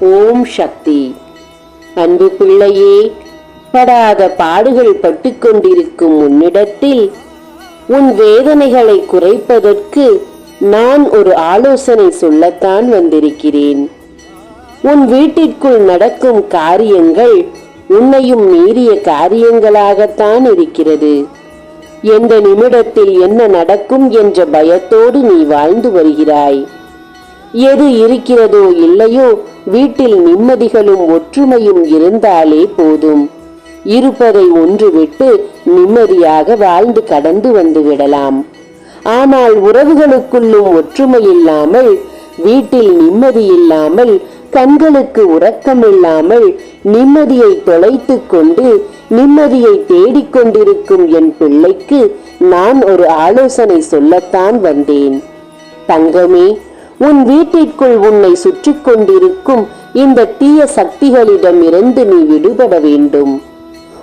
ஓம் சக்தி. அன்பு பிள்ளையே படாத பாடுகள் பட்டுக்கொண்டிருக்கும் உன்னிடத்தில் உன் வேதனைகளை குறைப்பதற்கு நான் ஒரு ஆலோசனை சொல்லத்தான் வந்திருக்கிறேன். உன் வீட்டிற்குள் நடக்கும் காரியங்கள் உன்னையும் மீறிய காரியங்களாகத்தான் இருக்கிறது. எந்த நிமிடத்தில் என்ன நடக்கும் என்ற பயத்தோடு நீ வாழ்ந்து வருகிறாய். எது இருக்கிறதோ இல்லையோ வீட்டில் நிம்மதிகளும் ஒற்றுமையும் இருந்தாலே போதும். இருப்பதை ஒன்றுவிட்டு நிம்மதியாக வாழ்ந்து கடந்து வந்து விடலாம். ஆனால் உறவுகளுக்குள்ளும் ஒற்றுமை இல்லாமல் வீட்டில் நிம்மதி இல்லாமல் கண்களுக்கு உறக்கம் இல்லாமல் நிம்மதியை தொலைத்து கொண்டு நிம்மதியை தேடிக்கொண்டிருக்கும் என் பிள்ளைக்கு நான் ஒரு ஆலோசனை சொல்லத்தான் வந்தேன். தங்கமே உன் வீட்டிற்குள் உன்னை சுற்றி கொண்டிருக்கும் இந்த தீய சக்திகளிடமிருந்து நீ விடுபட வேண்டும்.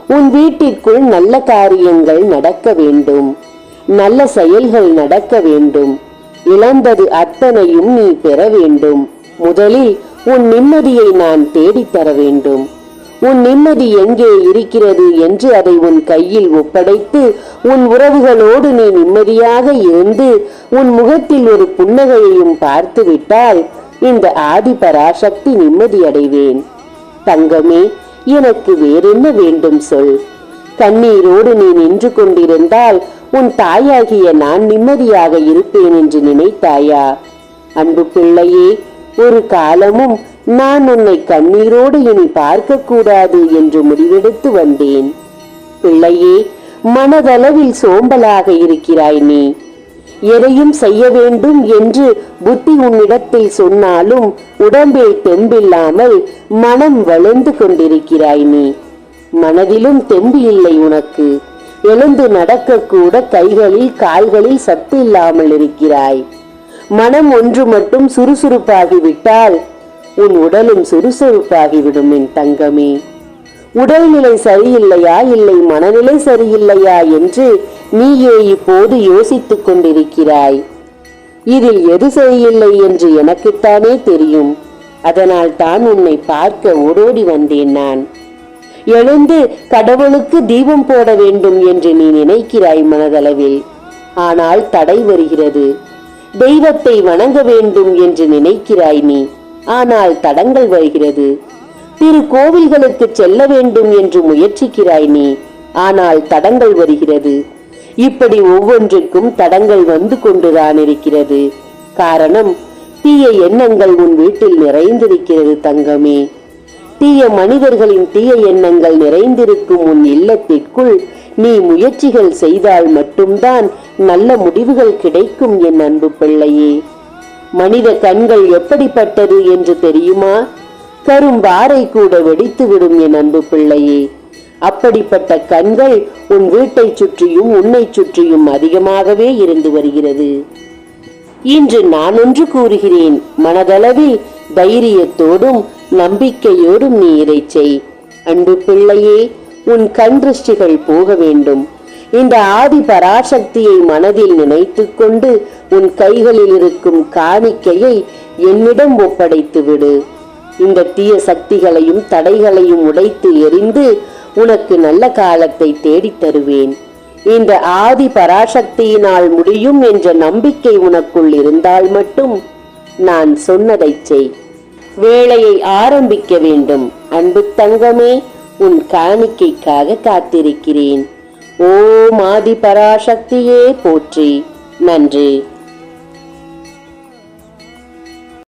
உன் வீட்டிற்குள் நல்ல காரியங்கள் நடக்க வேண்டும். நல்ல செயல்கள் நடக்க வேண்டும். இழந்தது அத்தனையும் நீ பெற வேண்டும். முதலில் உன் நிம்மதியை நான் தேடித்தர வேண்டும். உன் நிம்மதி எங்கே இருக்கிறது என்று அதை உன் கையில் ஒப்படைத்து உன் உறவுகளோடு நீ நிம்மதியாக இருந்து உன் முகத்தில் ஒரு புன்னகையையும் பார்த்து விட்டால் இந்த ஆதி பராசக்தி நிம்மதியடைவேன் தங்கமே எனக்கு வேறென்ன வேண்டும் சொல். கண்ணீரோடு நீ நின்று கொண்டிருந்தால் உன் தாயாகிய நான் நிம்மதியாக இருப்பேன் என்று நினைத்தாயா? அன்பு பிள்ளையே ஒரு காலமும் நான் உன்னை கண்ணீரோடு இனி பார்க்க கூடாது என்று முடிவெடுத்து வந்தேன். பிள்ளையே மனதளவில் சோம்பலாக இருக்கிறாய் நீ. எதையும் செய்ய வேண்டும் என்று புத்தி உன்னிடத்தில் சொன்னாலும் உடம்பில் தெம்பில்லாமல் மனம் வளர்ந்து கொண்டிருக்கிறாய் நீ. மனதிலும் தெம்பு இல்லை உனக்கு. எழுந்து நடக்கக்கூட கைகளில் கால்களில் சத்து இல்லாமல் இருக்கிறாய். மனம் ஒன்று மட்டும் சுறுசுறுப்பாகிவிட்டால் உன் உடலும் சுறுசுறுப்பாகிவிடும் என் தங்கமே. உடல்நிலை சரியில்லையா? இல்லை மனநிலை சரியில்லையா என்று நீயே இப்போது யோசித்துக் கொண்டிருக்கிறாய். இதில் எது சரியில்லை என்று எனக்குத்தானே தெரியும். அதனால் தான் உன்னை பார்க்க ஓடோடி வந்தேன் நான். எழுந்து கடவுளுக்கு தீபம் போட வேண்டும் என்று நீ நினைக்கிறாய் மனதளவில். ஆனால் தடை வருகிறது. தெய்வத்தை வணங்க வேண்டும் என்று நினைக்கிறாய் நீ. ஆனால் தடங்கள் வருகிறது. திரு கோவில்களுக்கு செல்ல வேண்டும் என்று முயற்சிக்கிறாய் நீ ஆனால் தடங்கள் வருகிறது. இப்படி ஒவ்வொன்றுக்கும் தடங்கள் வந்து கொண்டுதான் இருக்கிறது காரணம் தீய எண்ணங்கள் உன் வீட்டில் நிறைந்திருக்கிறது தங்கமே. தீய மனிதர்களின் தீய எண்ணங்கள் நிறைந்திருக்கும் உன் இல்லத்திற்குள் நீ முயற்சிகள் செய்தால் மட்டும்தான் நல்ல முடிவுகள் கிடைக்கும் என் அன்பு பிள்ளையே. மனித கண்கள் எப்படிப்பட்டது என்று தெரியுமா? கரும்பாறை கூட வெடித்துவிடும் என் அன்பு பிள்ளையே. அப்படிப்பட்ட கண்கள் உன் வீட்டை சுற்றியும் உன்னை சுற்றியும் அதிகமாகவே இருந்து வருகிறது. இன்று நான் ஒன்று கூறுகிறேன் மனதளவில் தைரியத்தோடும் நம்பிக்கையோடும் நீ இதை செய். அன்பு பிள்ளையே உன் கண் திருஷ்டிகள் போக வேண்டும். இந்த ஆதி பராசக்தியை மனதில் நினைத்து கொண்டு உன் கைகளில் இருக்கும் காணிக்கையை என்னிடம் ஒப்படைத்து விடு இந்த தீய சக்திகளையும் தடைகளையும் உடைத்து எரிந்து உனக்கு நல்ல காலத்தை தேடித் தருவேன். இந்த ஆதி பராசக்தியினால் முடியும் என்ற நம்பிக்கை உனக்குள் இருந்தால் மட்டும் நான் சொன்னதைச் செய். வேலையை ஆரம்பிக்க வேண்டும். அன்பு தங்கமே உன் காணிக்கைக்காக காத்திருக்கிறேன். ஓ மாதி பராசக்தியே போற்றி. நன்றி.